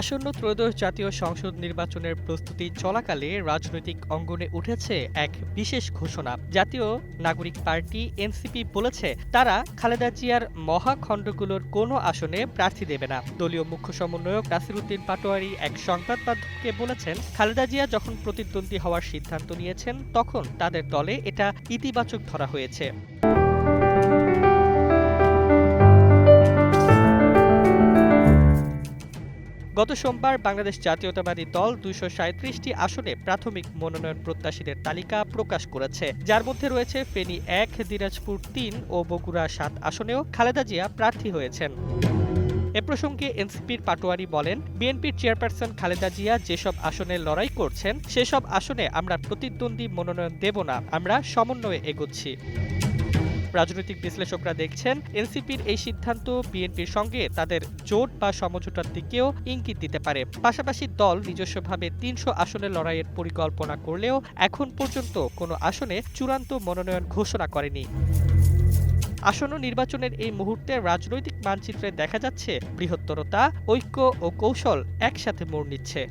আসন্ন ত্রয়োদশ জাতীয় সংসদ নির্বাচনের প্রস্তুতি চলাকালে রাজনৈতিক অঙ্গনে উঠেছে এক বিশেষ ঘোষণা। জাতীয় নাগরিক পার্টি এনসিপি বলেছে, তারা খালেদা জিয়ার মহাখণ্ডগুলোর কোনো আসনে প্রার্থী দেবে না। দলীয় মুখ্য সমন্বয়ক নাসিরুদ্দিন পাটোয়ারি এক সংবাদ মাধ্যমকে বলেছেন, খালেদা জিয়া যখন প্রতিদ্বন্দ্বী হওয়ার সিদ্ধান্ত নিয়েছেন, তখন তাদের দলে এটা ইতিবাচক ধরা হয়েছে। গত সোমবার বাংলাদেশ জাতীয়তাবাদী দল দুইশো সাঁত্রিশটি আসনে প্রাথমিক মনোনয়ন প্রত্যাশীদের তালিকা প্রকাশ করেছে। যার মধ্যে রয়েছে ফেনী এক, দিনাজপুর তিন ও বগুড়া সাত আসনেও খালেদা জিয়া প্রার্থী হয়েছেন। এ প্রসঙ্গে এনসিপির পাটোয়ারি বলেন, বিএনপির চেয়ারপারসন খালেদা জিয়া যেসব আসনে লড়াই করছেন, সেসব আসনে আমরা প্রতিদ্বন্দ্বী মনোনয়ন দেব না, আমরা সমন্বয়ে এগোচ্ছি। রাজনৈতিক বিশ্লেষকরা দেখছেন, এনসিপির এই সিদ্ধান্ত বিএনপির সঙ্গে তাদের জোট বা সমঝোতার দিকেও ইঙ্গিত দিতে পারে। পাশাপাশি দল নিজস্বভাবে তিনশো আসনে লড়াইয়ের পরিকল্পনা করলেও এখন পর্যন্ত কোনো আসনে চূড়ান্ত মনোনয়ন ঘোষণা করেনি। আসন্ন নির্বাচনের এই মুহূর্তে রাজনৈতিক মানচিত্রে দেখা যাচ্ছে, বৃহত্তরতা, ঐক্য ও কৌশল একসাথে মোড় নিচ্ছে।